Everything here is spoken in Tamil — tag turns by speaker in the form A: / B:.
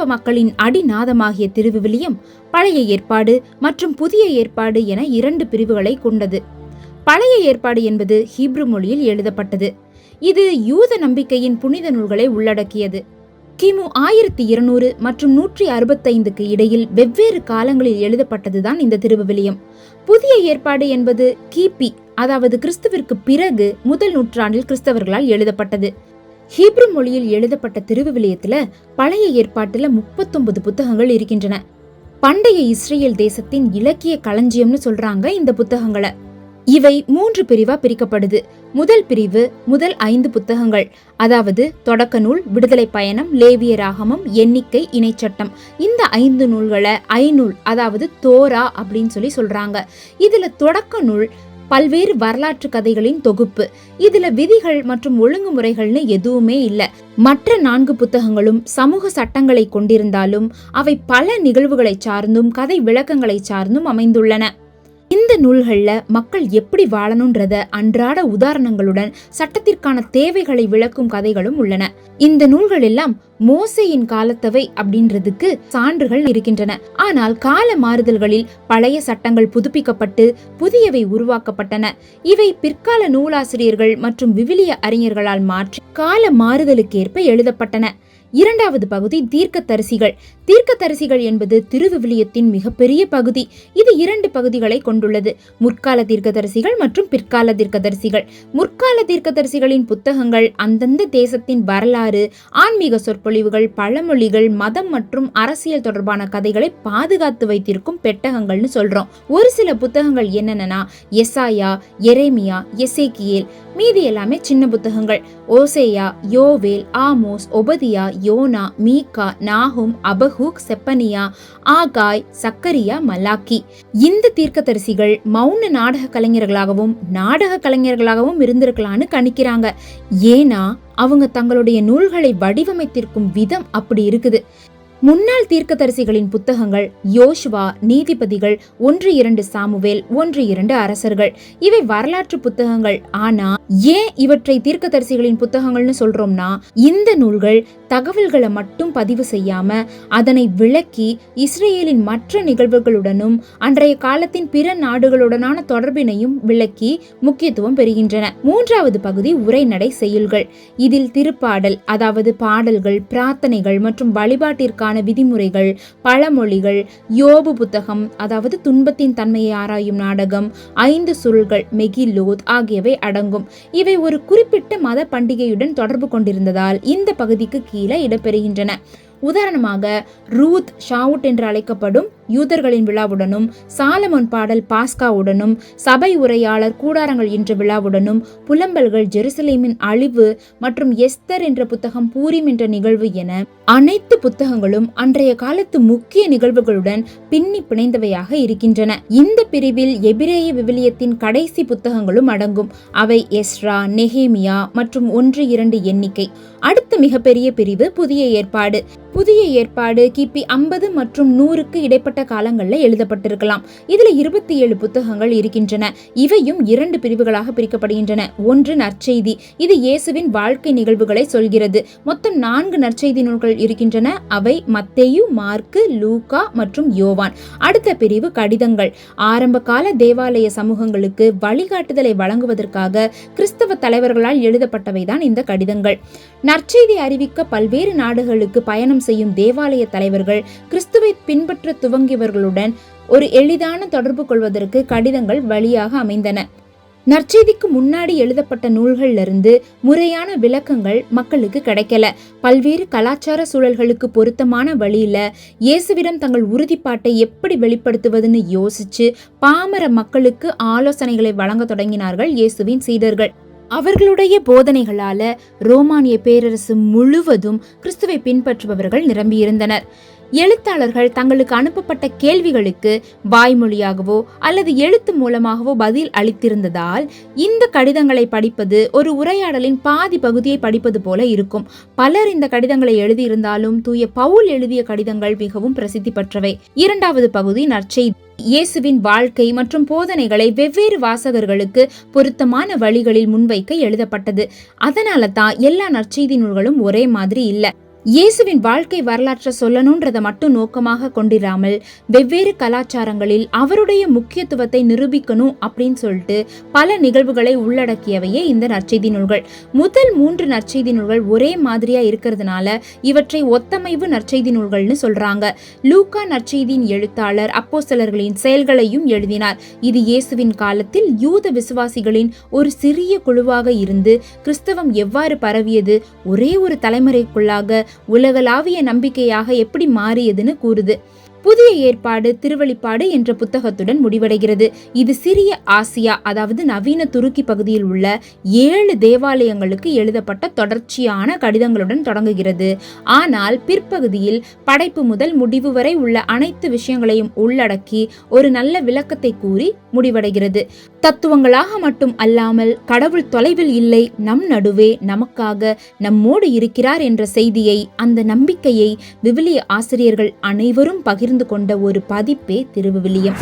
A: கிறிஸ்தவ மக்களின் அடிநாதமாகிய திருவிவிலியம் பழைய ஏற்பாடு மற்றும் புதிய ஏற்பாடு என இரண்டு பிரிவுகளை கொண்டது. பழைய ஏற்பாடு என்பது ஹீப்ரு மொழியில் எழுதப்பட்டது. இது யூத நம்பிக்கையின் புனித நூல்களை உள்ளடக்கியது. கிமு ஆயிரத்தி இருநூறு மற்றும் நூற்றி அறுபத்தைந்துக்கு இடையில் வெவ்வேறு காலங்களில் எழுதப்பட்டதுதான் இந்த திருவிவிலியம். புதிய ஏற்பாடு என்பது கிபி அதாவது கிறிஸ்துவிற்கு பிறகு முதல் நூற்றாண்டில் கிறிஸ்தவர்களால் எழுதப்பட்டது. ஹீப்ரு மொழியில் எழுதப்பட்ட திருவிவிலியத்துல பழைய ஏற்பாட்டுல முப்பத்தொன்பது புத்தகங்கள் இருக்கின்றன. பண்டைய இஸ்ரேல் தேசத்தின் இலக்கிய களஞ்சியம்னு சொல்றாங்க இந்த புத்தகங்களை. இவை மூன்று பிரிவா பிரிக்கப்படுது. முதல் பிரிவு முதல் ஐந்து புத்தகங்கள். அதாவது தொடக்க நூல் விடுதலை பயணம் லேவிய ராகமம் எண்ணிக்கை இணைச்சட்டம். இந்த ஐந்து நூல்களை ஐநூல் அதாவது தோரா அப்படின்னு சொல்லி சொல்றாங்க. இதுல தொடக்க நூல் பல்வேறு வரலாற்று கதைகளின் தொகுப்பு. இதுல விதிகள் மற்றும் ஒழுங்குமுறைகள்னு எதுவுமே இல்ல. மற்ற நான்கு புத்தகங்களும் சமூக சட்டங்களை கொண்டிருந்தாலும் அவை பல நிகழ்வுகளை சார்ந்தும் கதை விளக்கங்களை சார்ந்தும் அமைந்துள்ளன. இந்த நூல்களில் மக்கள் எப்படி வாழணுன்றத அன்றாட உதாரணங்களுடன் சட்டத்திற்கான தேவைகளை விளக்கும் கதைகளும் உள்ளன. இந்த நூல்கள் எல்லாம் மோசையின் காலத்தவை அப்படின்றதுக்கு சான்றுகள் இருக்கின்றன. ஆனால் கால மாறுதல்களில் பழைய சட்டங்கள் புதுப்பிக்கப்பட்டு புதியவை உருவாக்கப்பட்டன. இவை பிற்கால நூலாசிரியர்கள் மற்றும் விவிலிய அறிஞர்களால் மாற்றி கால மாறுதலுக்கேற்ப எழுதப்பட்டன. இரண்டாவது பகுதி தீர்க்கத்தரிசிகள் தீர்க்கத்தரிசிகள் என்பது திருவிவிலியத்தின் மிகப்பெரிய பகுதி. இது இரண்டு பகுதிகளை கொண்டுள்ளது. முற்கால தீர்க்கதரிசிகள் மற்றும் பிற்கால தீர்க்கதரிசிகள். முற்கால தீர்க்கதரிசிகளின் புத்தகங்கள் அந்தந்த தேசத்தின் வரலாறு ஆன்மீக சொற்பொழிவுகள் பழமொழிகள் மதம் மற்றும் அரசியல் தொடர்பான கதைகளை பாதுகாத்து வைத்திருக்கும் பெட்டகங்கள்னு சொல்றோம். ஒரு சில புத்தகங்கள் என்னென்னா எசாயா எரேமியா எசேக்கியேல் மீதி எல்லாமே சின்ன புத்தகங்கள். ஓசேயா யோவேல் ஆமோஸ் ஒபதியா யோனா மீகா நாகும் அபஹூக் செப்பனியா ஆகாய் சக்கரியா மலாக்கி. இந்த தீர்க்கதரிசிகள் மௌன நாடக கலைஞர்களாகவும் நாடக கலைஞர்களாகவும் இருந்திருக்கலான்னு கணிக்கிறாங்க. ஏன்னா அவங்க தங்களுடைய நூல்களை வடிவமைத்திருக்கும் விதம் அப்படி இருக்குது. முன்னாள் தீர்க்கதரிசிகளின் புத்தகங்கள் யோசுவா நீதிபதிகள் ஒன்று இரண்டு சாமுவேல் ஒன்று இரண்டு அரசர்கள். இவை வரலாற்று புத்தகங்கள். ஆனா ஏன் இவற்றை தீர்க்கதரிசிகளின் புத்தகங்கள்னு சொல்றோம்னா இந்த நூல்கள் தகவல்களை மட்டும் பதிவு செய்யாம அதனை விளக்கி இஸ்ரேலின் மற்ற நிகழ்வுகளுடனும் அன்றைய காலத்தின் பிற நாடுகளுடனான தொடர்பினையும் விளக்கி முக்கியத்துவம் பெறுகின்றன. மூன்றாவது பகுதி உரைநடை செயல்கள். இதில் திருப்பாடல் அதாவது பாடல்கள் பிரார்த்தனைகள் மற்றும் வழிபாட்டிற்கான விதிமுறைகள் பழமொழிகள் யோபு புத்தகம் அதாவது துன்பத்தின் தன்மையை ஆராயும் நாடகம் ஐந்து சுருள்கள் மெகிலோத் ஆகியவை அடங்கும். இவை ஒரு குறிப்பிட்ட மத பண்டிகையுடன் தொடர்பு கொண்டிருந்ததால் இந்த பகுதிக்கு கீழே இடம்பெறுகின்றன. உதாரணமாக ரூத் ஷாவுட் என்று அழைக்கப்படும் யூதர்களின் விழாவுடனும் சாலமோன் பாடல் பாஸ்காவுடனும் சபை உரையாளர் கூடாரங்கள் என்ற விழாவுடனும் புலம்பல்கள் ஜெருசலேமின் அழிவு மற்றும் எஸ்தர் என்ற புத்தகம் பூரிம் என்ற நிகழ்வு என அனைத்து புத்தகங்களும் அன்றைய காலத்து முக்கிய நிகழ்வுகளுடன் பின்னி பிணைந்தவையாக இருக்கின்றன. இந்த பிரிவில் எபிரேய விவிலியத்தின் கடைசி புத்தகங்களும் அடங்கும். அவை எஸ்ரா நெஹேமியா மற்றும் ஒன்று இரண்டு எண்ணிக்கை. அடுத்த மிகப்பெரிய பிரிவு புதிய ஏற்பாடு. புதிய ஏற்பாடு கிபி ஐம்பது மற்றும் நூறுக்கு இடைப்பட்ட காலங்களில் எழுதப்பட்டிருக்கலாம். இதுல இருபத்தி ஏழு புத்தகங்கள் இருக்கின்றன. இவையும் இரண்டு பிரிவுகளாக பிரிக்கப்படுகின்றன. ஒன்று நற்செய்தி. இது இயேசுவின் வாழ்க்கை நிகழ்வுகளை சொல்கிறது. மொத்தம் நான்கு நற்செய்தி நூல்கள் இருக்கின்றன. அவை மத்தேயு மார்க்கு லூகா மற்றும் யோவான். அடுத்த பிரிவு கடிதங்கள். ஆரம்ப கால தேவாலய சமூகங்களுக்கு வழிகாட்டுதலை வழங்குவதற்காக கிறிஸ்தவ தலைவர்களால் எழுதப்பட்டவைதான் இந்த கடிதங்கள். நற்செய்தி அறிவிக்க பல்வேறு நாடுகளுக்கு பயணம் செய்யும் தேவாலய தலைவர்கள் கிறிஸ்துவை பின்பற்ற துவங்கியவர்களுடன் ஒரு எளிதான தொடர்பு கொள்வதற்கு கடிதங்கள் வழியாக அமைந்தன. நற்செய்திக்கு முன்னாடி எழுதப்பட்ட நூல்களிலிருந்து முறையான விளக்கங்கள் மக்களுக்கு கிடைக்கல. பல்வேறு கலாச்சார சூழல்களுக்கு பொருத்தமான வழியில இயேசுவிடம் தங்கள் உறுதிப்பாட்டை எப்படி வெளிப்படுத்துவதுன்னு யோசிச்சு பாமர மக்களுக்கு ஆலோசனைகளை வழங்க தொடங்கினார்கள் இயேசுவின் சீடர்கள். அவர்களுடைய போதனைகளால ரோமானிய பேரரசு முழுவதும் கிறிஸ்துவை பின்பற்றுபவர்கள் நிரம்பியிருந்தனர். எழுத்தாளர்கள் தங்களுக்கு அனுப்பப்பட்ட கேள்விகளுக்கு வாய்மொழியாகவோ அல்லது எழுத்து மூலமாகவோ பதில் அளித்திருந்ததால் இந்த கடிதங்களை படிப்பது ஒரு உரையாடலின் பாதி பகுதியை படிப்பது போல இருக்கும். பலர் இந்த கடிதங்களை எழுதியிருந்தாலும் தூய பவுல் எழுதிய கடிதங்கள் மிகவும் பிரசித்தி பெற்றவை. இரண்டாவது பகுதி நற்செய்தி. இயேசுவின் வாழ்க்கை மற்றும் போதனைகளை வெவ்வேறு வாசகர்களுக்கு பொருத்தமான வழிகளில் முன்வைக்க எழுதப்பட்டது. அதனால தான் எல்லா நற்செய்தி நூல்களும் ஒரே மாதிரி இல்லை. இயேசுவின் வாழ்க்கை வரலாற்றை சொல்லணுன்றதை மட்டும் நோக்கமாக கொண்டிராமல் வெவ்வேறு கலாச்சாரங்களில் அவருடைய முக்கியத்துவத்தை நிரூபிக்கணும் அப்படின்னு சொல்லிட்டு பல நிகழ்வுகளை உள்ளடக்கியவையே இந்த நற்செய்தி நூல்கள் முதல் மூன்று நற்செய்தி நூல்கள் ஒரே மாதிரியா இருக்கிறதுனால இவற்றை ஒத்தமைவு நற்செய்தி நூல்கள்னு சொல்றாங்க. லூக்கா நற்செய்தியின் எழுத்தாளர் அப்போஸ்தலர்களின் செயல்களையும் எழுதினார். இது இயேசுவின் காலத்தில் யூத விசுவாசிகளின் ஒரு சிறிய குழுவாக இருந்து கிறிஸ்தவம் எவ்வாறு பரவியது? ஒரே ஒரு தலைமுறைக்குள்ளாக உலகளாவிய நம்பிக்கையாக எப்படி மாறியதுன்னு கூறுது. புதிய ஏற்பாடு திருவழிப்பாடு என்ற புத்தகத்துடன் முடிவடைகிறது. இது சிறிய ஆசியா அதாவது நவீன துருக்கி பகுதியில் உள்ள ஏழு தேவாலயங்களுக்கு எழுதப்பட்ட தொடர்ச்சியான கடிதங்களுடன் தொடங்குகிறது. ஆனால் பிற்பகுதியில் படைப்பு முதல் முடிவு வரை உள்ள அனைத்து விஷயங்களையும் உள்ளடக்கி ஒரு நல்ல விளக்கத்தை கூறி முடிவடைகிறது. தத்துவங்களாக மட்டும் அல்லாமல் கடவுள் தொலைவில் இல்லை நம் நடுவே நமக்காக நம்மோடு இருக்கிறார் என்ற செய்தியை அந்த நம்பிக்கையை விவிலிய ஆசிரியர்கள் அனைவரும் பகிர்ந்து கொண்ட ஒரு பதிப்பே திருவிவிலியம்.